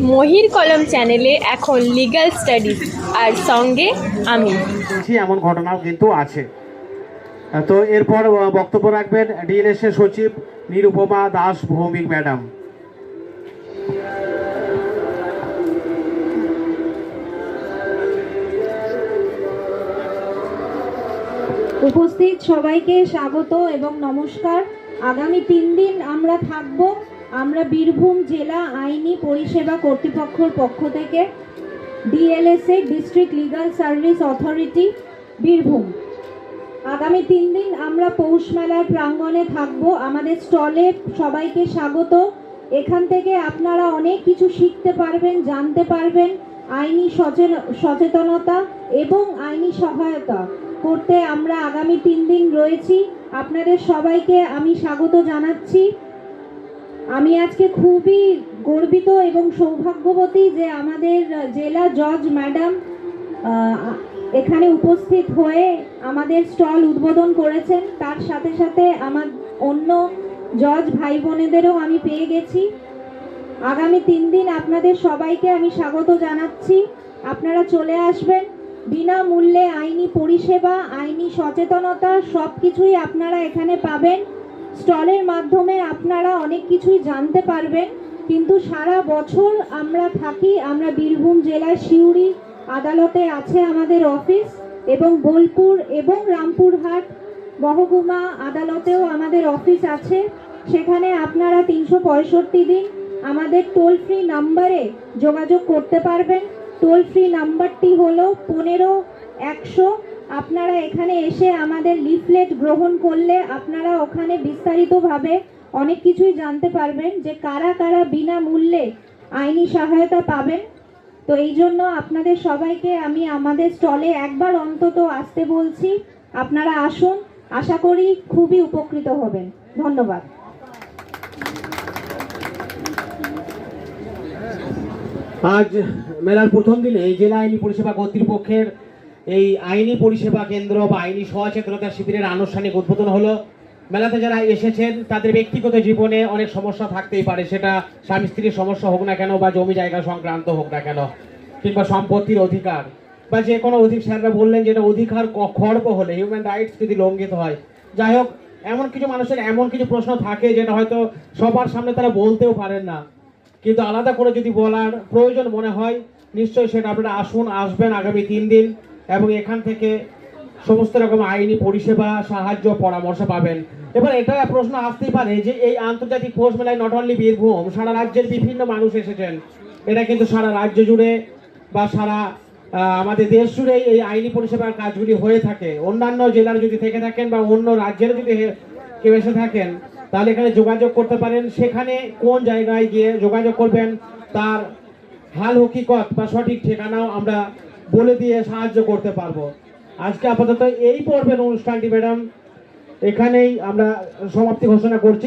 মহির কলম চ্যানেলে এখন লিগ্যাল স্টাডিজ আর সঙ্গে আমি। এমন ঘটনাও কিন্তু আছে। তো এরপর বক্তব্য রাখবেন ডিএলএস এর সচিব নিরুপমা দাস ভৌমিক ম্যাডাম। উপস্থিত সবাইকে স্বাগত এবং নমস্কার। আগামী তিন দিন আমরা থাকব আমরা বীরভূম জেলা আইনি পরিষেবা কর্তৃপক্ষের পক্ষ থেকে DLSA, district legal service authority, Birbhum. আগামী তিন দিন আমরা পৌষ মেলার প্রাঙ্গণে থাকব। আমাদের স্টলে সবাইকে স্বাগত। এখান থেকে আপনারা অনেক কিছু শিখতে পারবেন, জানতে পারবেন। আইনি সচেতনতা এবং আইনি সহায়তা করতে আমরা আগামী তিন দিন রয়েছি। আপনাদের সবাইকে আমি স্বাগত জানাচ্ছি। আমি আজকে খুবই গর্বিত এবং সৌভাগ্যবতী যে আমাদের জেলা জজ ম্যাডাম এখানে উপস্থিত হয়ে আমাদের স্টল উদ্বোধন করেছেন। তার সাথে সাথে আমার অন্য জজ ভাই বোনেদেরও আমি পেয়ে গেছি। আগামী তিন দিন আপনাদের সবাইকে আমি স্বাগত জানাচ্ছি। আপনারা চলে আসবেন। বিনামূল্যে আইনি পরিষেবা, আইনি সচেতনতা সব কিছুই আপনারা এখানে পাবেন। স্টলের মাধ্যমে আপনারা অনেক কিছুই জানতে পারবেন। কিন্তু সারা বছর আমরা থাকি, আমরা বীরভূম জেলার সিউড়ি আদালতে আছে আমাদের অফিস এবং বোলপুর এবং রামপুরহাট মহকুমা আদালতেও আমাদের অফিস আছে। সেখানে আপনারা তিনশো পঁয়ষট্টি দিন আমাদের টোল ফ্রি নাম্বারে যোগাযোগ করতে পারবেন। টোল ফ্রি নাম্বারটি হলো পনেরো, একশো আপনারা এখানে এসে আমাদের লিফলেট গ্রহণ করলে আপনারা ওখানে বিস্তারিতভাবে অনেক কিছুই জানতে পারবেন যে কারা কারা বিনামূল্যে আইনি সহায়তা পাবেন। তো এই জন্য আপনাদের সবাইকে আমি আমাদের স্টলে একবার অন্তত আসতে বলছি, আপনারা আসুন, আশা করি খুবই উপকৃত হবেন। ধন্যবাদ। আজ মেলার প্রথম দিনে জেলা আইনি পরিষেবা কর্তৃপক্ষের এই আইনি পরিষেবা কেন্দ্র বা আইনি সচেতনতা শিবিরের আনুষ্ঠানিক উদ্বোধন হলো। মেলাতে যারা এসেছেন, তাদের ব্যক্তিগত জীবনে অনেক সমস্যা থাকতেই পারে। সেটা স্বামী স্ত্রীর সমস্যা হোক না কেন বা জমি জায়গা সংক্রান্ত হোক না কেন, কিংবা সম্পত্তির অধিকার, বা যে কোনো অধিক স্যাররা বললেন যেটা অধিকার খর্ব হলে হিউম্যান রাইটস যদি লঙ্ঘিত হয়। যাই হোক, এমন কিছু মানুষের এমন কিছু প্রশ্ন থাকে যেটা হয়তো সবার সামনে তারা বলতেও পারেন না। কিন্তু আলাদা করে যদি বলার প্রয়োজন মনে হয়, নিশ্চয়ই সেটা আপনারা আসুন, আসবেন আগামী তিন দিন। এবং এখান থেকে সমস্ত রকম আইনি পরিষেবা, সাহায্য, পরামর্শ পাবেন। এবার এটা প্রশ্ন আসতেই পারে যে এই আন্তর্জাতিক পোষ মেলায় নট অনলি বীরভূম, সারা রাজ্যের বিভিন্ন মানুষ এসেছেন। এটা কিন্তু সারা রাজ্য জুড়ে বা সারা আমাদের দেশ জুড়েই এই আইনি পরিষেবার কাজগুলি হয়ে থাকে। অন্যান্য জেলার যদি থেকে থাকেন বা অন্য রাজ্যের যদি কেউ এসে থাকেন, তাহলে এখানে যোগাযোগ করতে পারেন। সেখানে কোন জায়গায় গিয়ে যোগাযোগ করবেন, তার হাল হকিকত বা সঠিক ঠিকানাও আমরা বলে দিয়ে সাহায্য করতে পারব। আজকে আপাতত এই পর্বের অনুষ্ঠানটি ম্যাডাম, এখানেই আমরা সমাপ্তি ঘোষণা করছি।